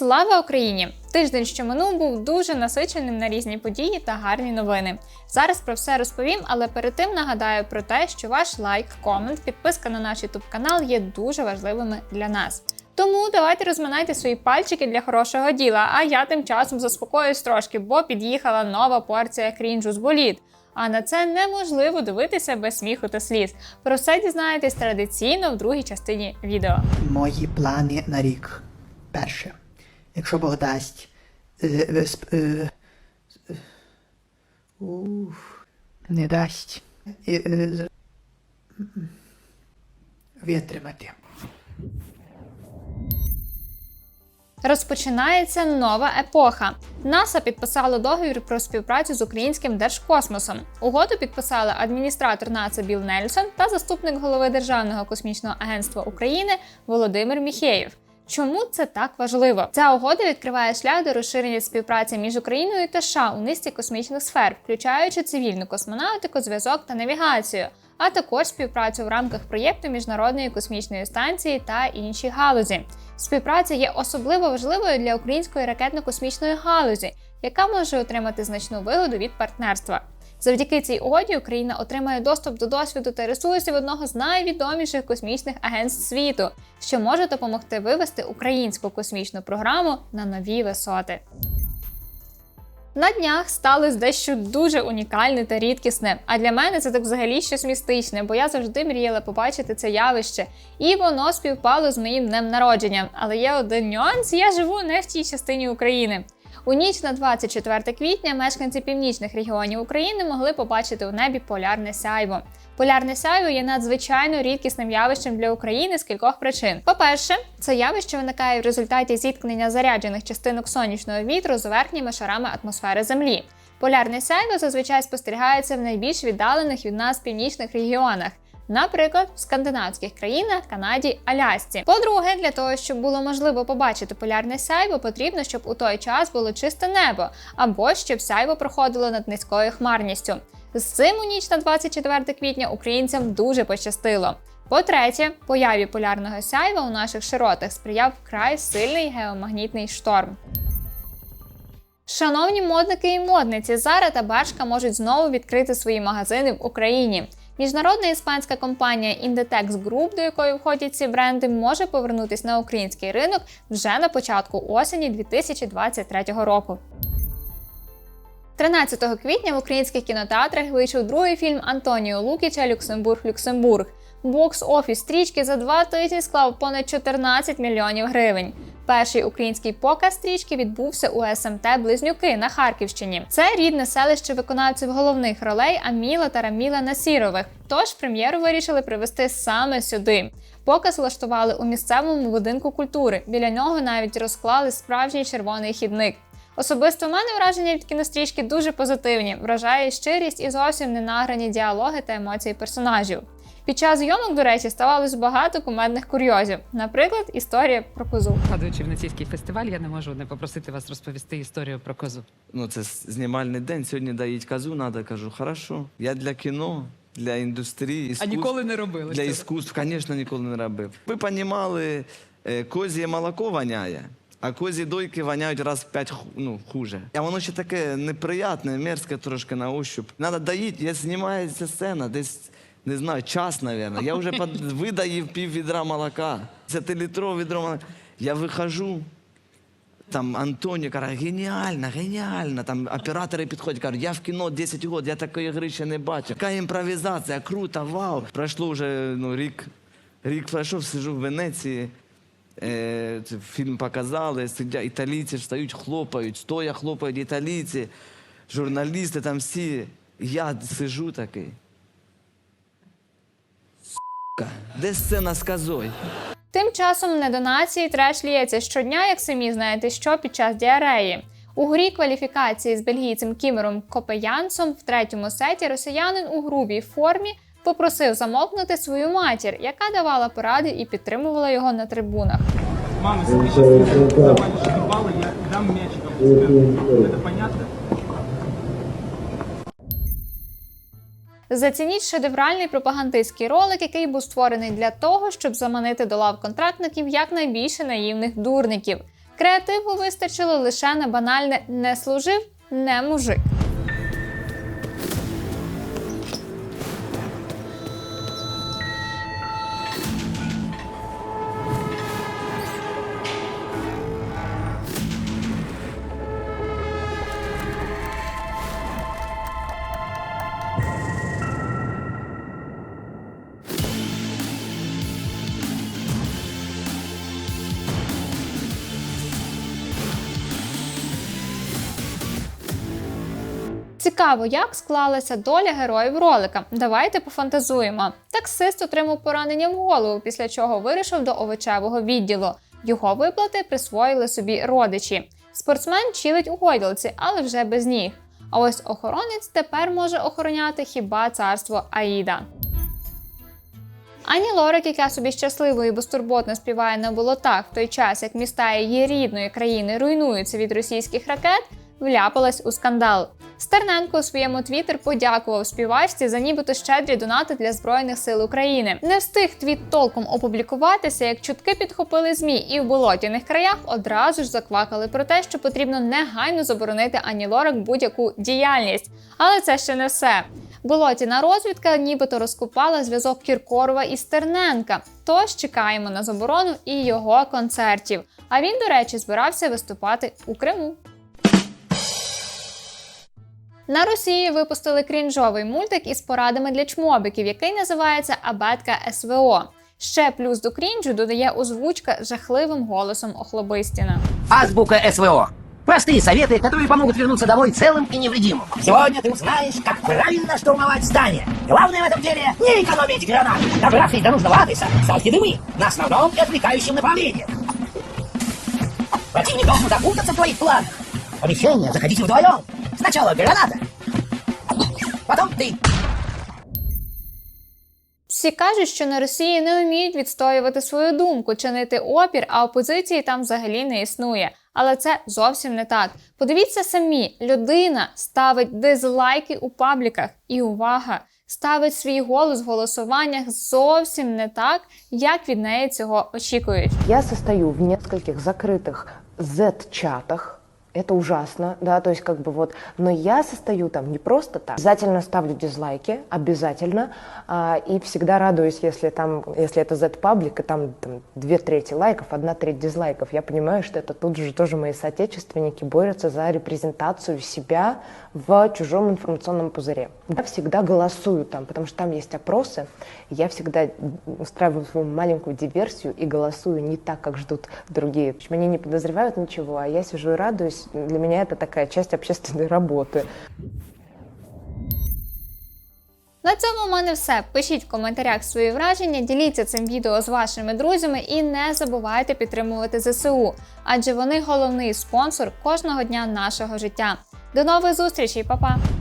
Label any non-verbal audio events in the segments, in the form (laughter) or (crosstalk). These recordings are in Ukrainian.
Слава Україні! Тиждень, що минув, був дуже насиченим на різні події та гарні новини. Зараз про все розповім, але перед тим нагадаю про те, що ваш лайк, комент, підписка на наш YouTube канал є дуже важливими для нас. Тому давайте розминайте свої пальчики для хорошого діла. А я тим часом заспокоюсь трошки, бо під'їхала нова порція крінжу з боліт. А на це неможливо дивитися без сміху та сліз. Про все дізнаєтесь традиційно в другій частині відео. Мої плани на рік. Перше. Якщо Бог дасть. Е, е, е, уф, не дасть. Витримати. Розпочинається нова епоха. НАСА підписало договір про співпрацю з українським держкосмосом. Угоду підписали адміністратор НАСА Біл Нельсон та заступник голови Державного космічного агентства України Володимир Міхеєв. Чому це так важливо? Ця угода відкриває шлях до розширення співпраці між Україною та США у низці космічних сфер, включаючи цивільну космонавтику, зв'язок та навігацію, а також співпрацю в рамках проєкту Міжнародної космічної станції та інші галузі. Співпраця є особливо важливою для української ракетно-космічної галузі, яка може отримати значну вигоду від партнерства. Завдяки цій угоді Україна отримає доступ до досвіду та ресурсів одного з найвідоміших космічних агентств світу, що може допомогти вивести українську космічну програму на нові висоти. На днях сталося дещо дуже унікальне та рідкісне. А для мене це так взагалі щось містичне, бо я завжди мріяла побачити це явище, і воно співпало з моїм днем народження. Але є один нюанс: я живу не в тій частині України. У ніч на 24 квітня мешканці північних регіонів України могли побачити у небі полярне сяйво. Полярне сяйво є надзвичайно рідкісним явищем для України з кількох причин. По-перше, це явище виникає в результаті зіткнення заряджених частинок сонячного вітру з верхніми шарами атмосфери Землі. Полярне сяйво зазвичай спостерігається в найбільш віддалених від нас північних регіонах. Наприклад, в скандинавських країнах, Канаді, Алясці. По-друге, для того, щоб було можливо побачити полярне сяйво, потрібно, щоб у той час було чисте небо, або щоб сяйво проходило над низькою хмарністю. З цим у ніч на 24 квітня українцям дуже пощастило. По-третє, появі полярного сяйва у наших широтах сприяв вкрай сильний геомагнітний шторм. Шановні модники і модниці, Зара та Бершка можуть знову відкрити свої магазини в Україні. Міжнародна іспанська компанія Inditex Group, до якої входять ці бренди, може повернутися на український ринок вже на початку осені 2023 року. 13 квітня в українських кінотеатрах вийшов другий фільм Антоніо Лукіча Люксембург Люксембург. Бокс-офіс стрічки за два тижні склав понад 14 мільйонів гривень. Перший український показ стрічки відбувся у СМТ Близнюки на Харківщині. Це рідне селище виконавців головних ролей Аміла та Раміла Насірових. Тож прем'єру вирішили привезти саме сюди. Показ влаштували у місцевому будинку культури. Біля нього навіть розклали справжній червоний хідник. Особисто в мене враження від кінострічки дуже позитивні, вражає щирість і зовсім не награні діалоги та емоції персонажів. Під час зйомок, до речі, ставалось багато кумедних курйозів. Наприклад, історія про козу. Падаючи в нацистський фестиваль, я не можу не попросити вас розповісти історію про козу. Ну, це знімальний день. Сьогодні дають казу, треба. Кажу, хорошо. Я для кіно, для індустрії, А ніколи не робили. для цього? іскусств, звісно, ніколи не робив. Ви розуміли, козє молоко воняє, а козі дойки воняють раз в п'ять ну, хуже. А воно ще таке неприятне, мерзке трошки на ощуп. Треба доїти, я знімаю сцена, десь. Не знаю, час, мабуть. Я вже под... (laughs) видаїв пів відра молока. Це літрове відро молока. Я вихожу, там Антоні каже, геніально, геніально. Там оператори підходять, кажуть, я в кіно 10 років, я такої гри ще не бачив. Яка імпровізація, круто, вау. Пройшло вже ну, рік, рік пройшов, сижу в Венеції. Е, фільм показали, сидять італійці встають, хлопають, стоя хлопають італійці, журналісти там всі. Я сижу такий. Сука, де сцена з козою? Тим часом на донації треш ліється щодня, як самі знаєте, що під час діареї. У грі кваліфікації з бельгійцем Кімером Копеянцом в третьому сеті росіянин у грубій формі попросив замовкнути свою матір, яка давала поради і підтримувала його на трибунах. Мама, добавишь до балла, я дам мячиком тебе. Это понятно? Зацініть шедевральний пропагандистський ролик, який був створений для того, щоб заманити до лав контрактників якнайбільше наївних дурників. Креативу вистачило лише на банальне не служив, не мужик. Цікаво, як склалася доля героїв ролика. Давайте пофантазуємо. Таксист отримав поранення в голову, після чого вирішив до овочевого відділу. Його виплати присвоїли собі родичі. Спортсмен чилить у гойдалці, але вже без ніг. А ось охоронець тепер може охороняти хіба царство Аїда. Ані Лорак, яка собі щасливо і безтурботно співає на болотах в той час, як міста її рідної країни руйнуються від російських ракет, вляпалась у скандал. Стерненко у своєму твіттер подякував співачці за нібито щедрі донати для збройних сил України. Не встиг твіт толком опублікуватися, як чутки підхопили змі, і в болотяних краях одразу ж заквакали про те, що потрібно негайно заборонити Ані Лорак будь-яку діяльність. Але це ще не все. Болотіна розвідка нібито розкопала зв'язок Кіркорова і Стерненка. Тож чекаємо на заборону і його концертів. А він, до речі, збирався виступати у Криму. На Росії випустили крінжовий мультик із порадами для чмобіків, який називається Абетка СВО. Ще плюс до крінжу додає озвучка жахливим голосом Охлобистіна. Азбука СВО. Простые советы, которые помогут вернуться домой целым и невредимым. Сегодня ты узнаешь, как правильно штурмовать здание. Главное в этом деле не экономить гранат. Добравшись до нужного адреса, ставьте дымы на основном и отвлекающем направлении. Противник должен запутаться в твоих планах. Помещение заходите вдвоем. Сначала граната, потом ты. Всі кажуть, що на Росії не вміють відстоювати свою думку, чинити опір, а опозиції там взагалі не існує. Але це зовсім не так. Подивіться самі, людина ставить дизлайки у пабліках, і увага, ставить свій голос в голосуваннях зовсім не так, як від неї цього очікують. Я состою в нескольких закрытых Z-чатах. Это ужасно, да, то есть как бы вот, но я состою там не просто так. Обязательно ставлю дизлайки, обязательно, а, и всегда радуюсь, если там, если это Z-паблик, и там, там две трети лайков, одна треть дизлайков. Я понимаю, что это тут же тоже мои соотечественники борются за репрезентацию себя в чужом информационном пузыре. Я всегда голосую там, потому что там есть опросы. Я всегда устраиваю свою маленькую диверсию и голосую не так, как ждут другие. Они не подозревают ничего, а я сижу и радуюсь. Для меня это такая часть общественной работы. На цьому в мене все. Пишіть в коментарях свої враження, діліться цим відео з вашими друзями і не забувайте підтримувати ЗСУ, адже вони головний спонсор кожного дня нашого життя. До нових зустрічей, па-па!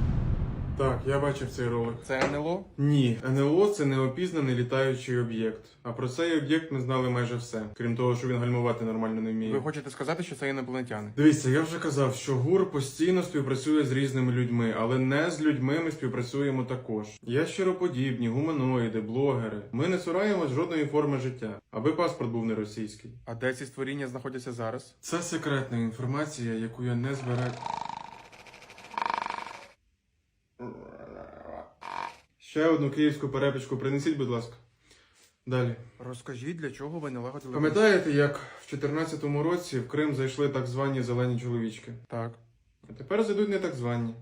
Так, я бачив цей ролик. Це НЛО? Ні, НЛО це неопізнаний літаючий об'єкт. А про цей об'єкт ми знали майже все, крім того, що він гальмувати нормально не вміє. Ви хочете сказати, що це інопланетяни? Дивіться, я вже казав, що ГУР постійно співпрацює з різними людьми, але не з людьми ми співпрацюємо також. Ящероподібні, гуманоїди, блогери. Ми не цураємось жодної форми життя, аби паспорт був не російський. А де ці створіння знаходяться зараз? Це секретна інформація, яку я не збираю. Ще одну київську перепічку принесіть, будь ласка. Далі. Розкажіть, для чого ви налагодили. Пам'ятаєте, як в 2014 році в Крим зайшли так звані зелені чоловічки? Так. А тепер зайдуть не так звані.